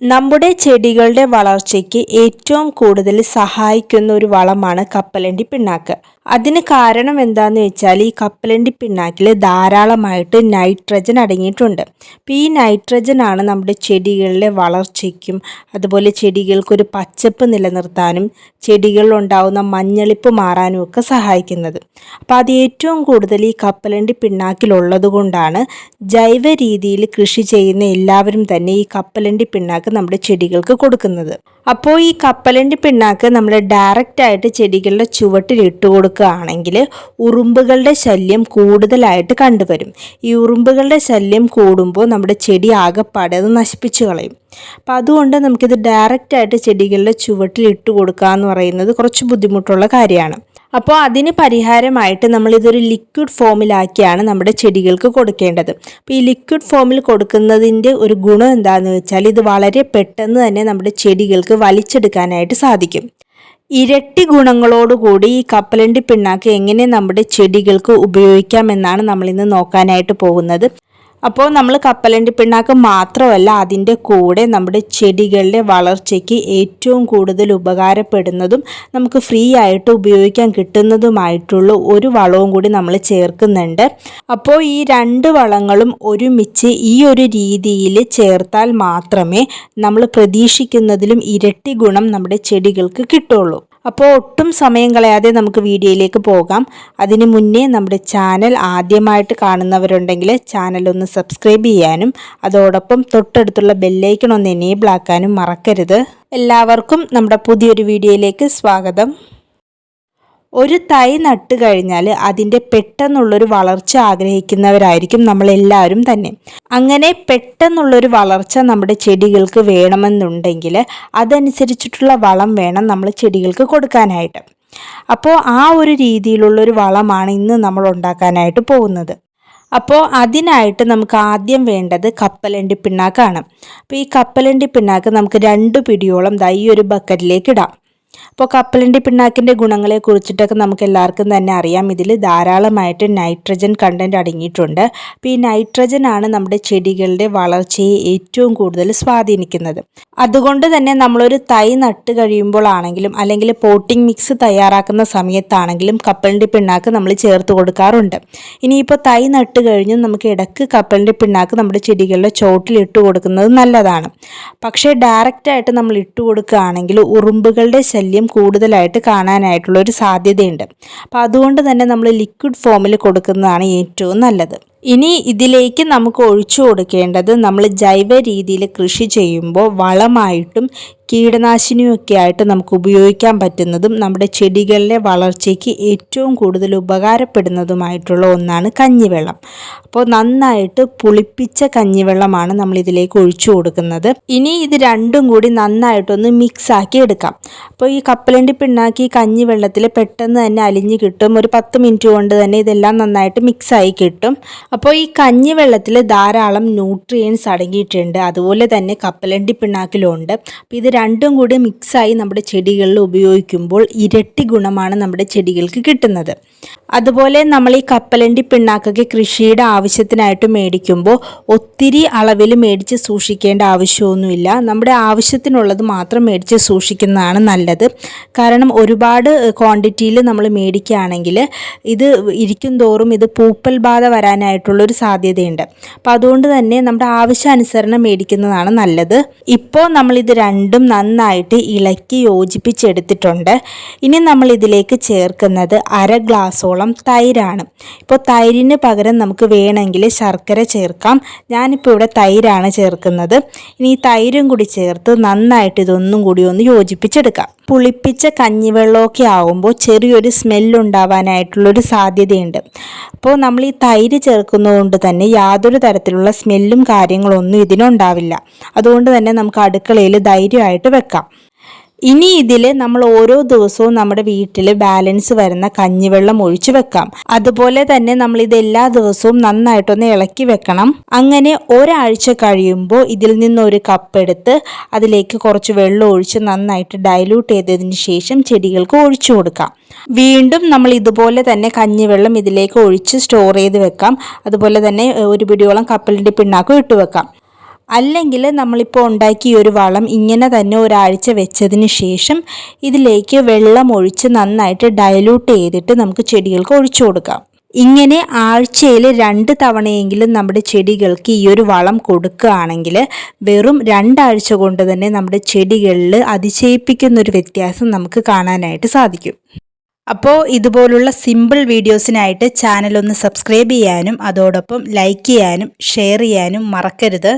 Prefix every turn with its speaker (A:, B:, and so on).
A: നമ്മുടെ ചെടികളുടെ വളർച്ചയ്ക്ക് ഏറ്റവും കൂടുതൽ സഹായിക്കുന്ന ഒരു വളമാണ് കപ്പലണ്ടി പിണ്ണാക്ക്. അതിന് കാരണം എന്താണെന്ന് വെച്ചാൽ ഈ കപ്പലണ്ടി പിണ്ണാക്കിൽ ധാരാളമായിട്ട് നൈട്രജൻ അടങ്ങിയിട്ടുണ്ട്. അപ്പോൾ ഈ നൈട്രജനാണ് നമ്മുടെ ചെടികളിലെ വളർച്ചയ്ക്കും അതുപോലെ ചെടികൾക്കൊരു പച്ചപ്പ് നിലനിർത്താനും ചെടികളിലുണ്ടാവുന്ന മഞ്ഞളിപ്പ് മാറാനും ഒക്കെ സഹായിക്കുന്നത്. അപ്പോൾ അത് ഏറ്റവും കൂടുതൽ ഈ കപ്പലണ്ടി പിണ്ണാക്കിലുള്ളത് കൊണ്ടാണ് ജൈവ രീതിയിൽ കൃഷി ചെയ്യുന്ന എല്ലാവരും തന്നെ ഈ കപ്പലണ്ടി പിണ്ണാക്ക് നമ്മുടെ ചെടികൾക്ക് കൊടുക്കുന്നത്. അപ്പോൾ ഈ കപ്പലണ്ടി പിണ്ണാക്ക് നമ്മൾ ഡയറക്റ്റ് ആയിട്ട് ചെടികളുടെ ചുവട്ടിൽ ഇട്ട് കൊടുക്കുകയാണെങ്കിൽ ഉറുമ്പുകളുടെ ശല്യം കൂടുതലായിട്ട് കണ്ടുവരും. ഈ ഉറുമ്പുകളുടെ ശല്യം കൂടുമ്പോൾ നമ്മുടെ ചെടി ആകെപ്പാടെ അത് നശിപ്പിച്ചു കളയും. അപ്പം അതുകൊണ്ട് നമുക്കിത് ഡയറക്റ്റ് ആയിട്ട് ചെടികളുടെ ചുവട്ടിൽ ഇട്ട് കൊടുക്കുക എന്ന് പറയുന്നത് കുറച്ച് ബുദ്ധിമുട്ടുള്ള കാര്യമാണ്. അപ്പോൾ അതിന് പരിഹാരമായിട്ട് നമ്മളിതൊരു ലിക്വിഡ് ഫോമിലാക്കിയാണ് നമ്മുടെ ചെടികൾക്ക് കൊടുക്കേണ്ടത്. അപ്പോൾ ഈ ലിക്വിഡ് ഫോമിൽ കൊടുക്കുന്നതിന്റെ ഒരു ഗുണം എന്താണെന്ന് വെച്ചാൽ ഇത് വളരെ പെട്ടെന്ന് തന്നെ നമ്മുടെ ചെടികൾക്ക് വലിച്ചെടുക്കാനായിട്ട് സാധിക്കും. ഇരട്ടി ഗുണങ്ങളോടുകൂടി ഈ കപ്പലണ്ടി പിണ്ണാക്ക് എങ്ങനെ നമ്മുടെ ചെടികൾക്ക് ഉപയോഗിക്കാമെന്നാണ് നമ്മളിന്ന് നോക്കാനായിട്ട് പോകുന്നത്. അപ്പോൾ നമ്മൾ കപ്പലണ്ടി പിണ്ണാക്ക് മാത്രമല്ല അതിന്റെ കൂടെ നമ്മുടെ ചെടികളുടെ വളർച്ചയ്ക്ക് ഏറ്റവും കൂടുതൽ ഉപകാരപ്പെടുന്നതും നമുക്ക് ഫ്രീ ആയിട്ട് ഉപയോഗിക്കാൻ കിട്ടുന്നതുമായിട്ടുള്ള ഒരു വളവും കൂടി നമ്മൾ ചേർക്കുന്നുണ്ട്. അപ്പോൾ ഈ രണ്ട് വളങ്ങളും ഒരുമിച്ച് ഈ ഒരു രീതിയിൽ ചേർത്താൽ മാത്രമേ നമ്മൾ പ്രതീക്ഷിക്കുന്നതിലും ഇരട്ടി ഗുണം നമ്മുടെ ചെടികൾക്ക് കിട്ടുള്ളൂ. അപ്പോൾ ഒട്ടും സമയം കളയാതെ നമുക്ക് വീഡിയോയിലേക്ക് പോകാം. അതിനു മുന്നേ നമ്മുടെ ചാനൽ ആദ്യമായിട്ട് കാണുന്നവരുണ്ടെങ്കിൽ ചാനൽ ഒന്ന് സബ്സ്ക്രൈബ് ചെയ്യാനും അതോടൊപ്പം തൊട്ടടുത്തുള്ള ബെല്ലൈക്കൺ ഒന്ന് എനേബിൾ ആക്കാനും മറക്കരുത്. എല്ലാവർക്കും നമ്മുടെ പുതിയൊരു വീഡിയോയിലേക്ക് സ്വാഗതം. ഒരു തൈ നട്ട് കഴിഞ്ഞാൽ അതിന്റെ പെട്ടെന്നുള്ളൊരു വളർച്ച ആഗ്രഹിക്കുന്നവരായിരിക്കും നമ്മളെല്ലാവരും തന്നെ. അങ്ങനെ പെട്ടെന്നുള്ളൊരു വളർച്ച നമ്മുടെ ചെടികൾക്ക് വേണമെന്നുണ്ടെങ്കിൽ അതനുസരിച്ചിട്ടുള്ള വളം വേണം നമ്മൾ ചെടികൾക്ക് കൊടുക്കാനായിട്ട്. അപ്പോൾ ആ ഒരു രീതിയിലുള്ളൊരു വളമാണ് ഇന്ന് നമ്മൾ ഉണ്ടാക്കാനായിട്ട് പോകുന്നത്. അപ്പോൾ അതിനായിട്ട് നമുക്ക് ആദ്യം വേണ്ടത് കപ്പലണ്ടി പിണ്ണാക്കാണ്. അപ്പോൾ ഈ കപ്പലണ്ടി പിണ്ണാക്ക് നമുക്ക് രണ്ട് പിടിയോളം ദൈ ഒരു ബക്കറ്റിലേക്ക് ഇടാം. അപ്പോൾ കപ്പലണ്ടി പിണ്ണാക്കിന്റെ ഗുണങ്ങളെ കുറിച്ചിട്ടൊക്കെ നമുക്ക് എല്ലാവർക്കും തന്നെ അറിയാം. ഇതിൽ ധാരാളമായിട്ട് നൈട്രജൻ കണ്ടന്റ് അടങ്ങിയിട്ടുണ്ട്. അപ്പോൾ ഈ നൈട്രജൻ ആണ് നമ്മുടെ ചെടികളുടെ വളർച്ചയെ ഏറ്റവും കൂടുതൽ സ്വാധീനിക്കുന്നത്. അതുകൊണ്ട് തന്നെ നമ്മളൊരു തൈ നട്ട് കഴിയുമ്പോഴാണെങ്കിലും അല്ലെങ്കിൽ പോട്ടിംഗ് മിക്സ് തയ്യാറാക്കുന്ന സമയത്താണെങ്കിലും കപ്പലണ്ടി പിണ്ണാക്ക് നമ്മൾ ചേർത്ത് കൊടുക്കാറുണ്ട്. ഇനിയിപ്പോൾ തൈ നട്ട് കഴിഞ്ഞ് നമുക്ക് ഇടയ്ക്ക് കപ്പലണ്ടി പിണ്ണാക്ക് നമ്മുടെ ചെടികളുടെ ചോട്ടിൽ ഇട്ട് കൊടുക്കുന്നത് നല്ലതാണ്. പക്ഷേ ഡയറക്റ്റായിട്ട് നമ്മൾ ഇട്ട് കൊടുക്കുകയാണെങ്കിൽ ഉറുമ്പുകളുടെ ശല്യം കൂടുതലായിട്ട് കാണാനായിട്ടുള്ള ഒരു സാധ്യതയുണ്ട്. അപ്പോൾ അതുകൊണ്ട് തന്നെ നമ്മൾ ലിക്വിഡ് ഫോമിൽ കൊടുക്കുന്നതാണ് ഏറ്റവും നല്ലത്. ഇനി ഇതിലേക്ക് നമുക്ക് ഒഴിച്ചു കൊടുക്കേണ്ടത് നമ്മൾ ജൈവ രീതിയിൽ കൃഷി ചെയ്യുമ്പോൾ വളമായിട്ടും കീടനാശിനിയൊക്കെ ആയിട്ട് നമുക്ക് ഉപയോഗിക്കാൻ പറ്റുന്നതും നമ്മുടെ ചെടികളിലെ വളർച്ചയ്ക്ക് ഏറ്റവും കൂടുതൽ ഉപകാരപ്പെടുന്നതുമായിട്ടുള്ള ഒന്നാണ് കഞ്ഞിവെള്ളം. അപ്പോൾ നന്നായിട്ട് പുളിപ്പിച്ച കഞ്ഞിവെള്ളമാണ് നമ്മൾ ഇതിലേക്ക് ഒഴിച്ചു കൊടുക്കുന്നത്. ഇനി ഇത് രണ്ടും കൂടി നന്നായിട്ടൊന്ന് മിക്സ് ആക്കി എടുക്കാം. അപ്പോൾ ഈ കപ്പലണ്ടി പിണ്ണാക്കി കഞ്ഞിവെള്ളത്തിൽ പെട്ടെന്ന് തന്നെ അലിഞ്ഞ് കിട്ടും. ഒരു പത്ത് മിനിറ്റ് കൊണ്ട് തന്നെ ഇതെല്ലാം നന്നായിട്ട് മിക്സായി കിട്ടും. അപ്പോൾ ഈ കഞ്ഞി കഞ്ഞിവെള്ളത്തിൽ ധാരാളം ന്യൂട്രിയൻസ് അടങ്ങിയിട്ടുണ്ട്. അതുപോലെ തന്നെ കപ്പലണ്ടി പിണ്ണാക്കിലുണ്ട്. അപ്പോൾ ഇത് രണ്ടും കൂടി മിക്സായി നമ്മുടെ ചെടികളിൽ ഉപയോഗിക്കുമ്പോൾ ഇരട്ടി ഗുണമാണ് നമ്മുടെ ചെടികൾക്ക് കിട്ടുന്നത്. അതുപോലെ നമ്മൾ ഈ കപ്പലണ്ടി പിണ്ണാക്കൊക്കെ കൃഷിയുടെ ആവശ്യത്തിനായിട്ട് മേടിക്കുമ്പോൾ ഒത്തിരി അളവിൽ മേടിച്ച് സൂക്ഷിക്കേണ്ട ആവശ്യമൊന്നുമില്ല. നമ്മുടെ ആവശ്യത്തിനുള്ളത് മാത്രം മേടിച്ച് സൂക്ഷിക്കുന്നതാണ് നല്ലത്. കാരണം ഒരുപാട് ക്വാണ്ടിറ്റിയിൽ നമ്മൾ മേടിക്കുകയാണെങ്കിൽ ഇത് ഇരിക്കും തോറും ഇത് പൂപ്പൽ ബാധ വരാനായിട്ടുള്ളൊരു സാധ്യതയുണ്ട്. അപ്പോൾ അതുകൊണ്ട് തന്നെ നമ്മുടെ ആവശ്യാനുസരണം മേടിക്കുന്നതാണ് നല്ലത്. ഇപ്പോൾ നമ്മളിത് രണ്ടും നന്നായിട്ട് ഇളക്കി യോജിപ്പിച്ചെടുത്തിട്ടുണ്ട്. ഇനി നമ്മളിതിലേക്ക് ചേർക്കുന്നത് അര ഗ്ലാസ്സോളം തൈരാണ്. ഇപ്പോൾ തൈരിന് പകരം നമുക്ക് വേണമെങ്കിൽ ശർക്കര ചേർക്കാം. ഞാനിപ്പോൾ ഇവിടെ തൈരാണ് ചേർക്കുന്നത്. ഇനി ഈ തൈരും കൂടി ചേർത്ത് നന്നായിട്ട് ഇതൊന്നും കൂടി ഒന്ന് യോജിപ്പിച്ചെടുക്കാം. പുളിപ്പിച്ച കഞ്ഞിവെള്ളമൊക്കെ ആകുമ്പോൾ ചെറിയൊരു സ്മെല്ലുണ്ടാവാനായിട്ടുള്ളൊരു സാധ്യതയുണ്ട്. അപ്പോൾ നമ്മൾ ഈ തൈര് ചേർക്കുന്നതുകൊണ്ട് തന്നെ യാതൊരു തരത്തിലുള്ള സ്മെല്ലും കാര്യങ്ങളൊന്നും ഇതിനുണ്ടാവില്ല. അതുകൊണ്ട് തന്നെ നമുക്ക് അടുക്കളയിൽ ധൈര്യമായിട്ട് വെക്കാം. ഇനി ഇതിൽ നമ്മൾ ഓരോ ദിവസവും നമ്മുടെ വീട്ടിൽ ബാലൻസ് വരുന്ന കഞ്ഞിവെള്ളം ഒഴിച്ചു വെക്കാം. അതുപോലെ തന്നെ നമ്മൾ ഇത് എല്ലാ ദിവസവും നന്നായിട്ടൊന്ന് ഇളക്കി വെക്കണം. അങ്ങനെ ഒരാഴ്ച കഴിയുമ്പോൾ ഇതിൽ നിന്ന് ഒരു കപ്പ് എടുത്ത് അതിലേക്ക് കുറച്ച് വെള്ളം ഒഴിച്ച് നന്നായിട്ട് ഡൈല്യൂട്ട് ചെയ്തതിന് ശേഷം ചെടികൾക്ക് ഒഴിച്ചു കൊടുക്കാം. വീണ്ടും നമ്മൾ ഇതുപോലെ തന്നെ കഞ്ഞിവെള്ളം ഇതിലേക്ക് ഒഴിച്ച് സ്റ്റോർ ചെയ്ത് വെക്കാം. അതുപോലെ തന്നെ ഒരു പിടിയോളം കപ്പലിന്റെ പിണ്ണാക്കും ഇട്ട് വെക്കാം. അല്ലെങ്കിൽ നമ്മളിപ്പോൾ ഉണ്ടാക്കിയ ഒരു വളം ഇങ്ങനെ തന്നെ ഒരാഴ്ച വെച്ചതിന് ശേഷം ഇതിലേക്ക് വെള്ളം ഒഴിച്ച് നന്നായിട്ട് ഡയലൂട്ട് ചെയ്തിട്ട് നമുക്ക് ചെടികൾക്ക് ഒഴിച്ചു കൊടുക്കാം. ഇങ്ങനെ ആഴ്ചയിൽ രണ്ട് തവണയെങ്കിലും നമ്മുടെ ചെടികൾക്ക് ഈ ഒരു വളം കൊടുക്കുകയാണെങ്കിൽ വെറും രണ്ടാഴ്ച കൊണ്ട് തന്നെ നമ്മുടെ ചെടികളിൽ അതിശയിപ്പിക്കുന്ന ഒരു വ്യത്യാസം നമുക്ക് കാണാനായിട്ട് സാധിക്കും. അപ്പോൾ ഇതുപോലുള്ള സിമ്പിൾ വീഡിയോസിനായിട്ട് ചാനൽ ഒന്ന് സബ്സ്ക്രൈബ് ചെയ്യാനും അതോടൊപ്പം ലൈക്ക് ചെയ്യാനും ഷെയർ ചെയ്യാനും മറക്കരുത്.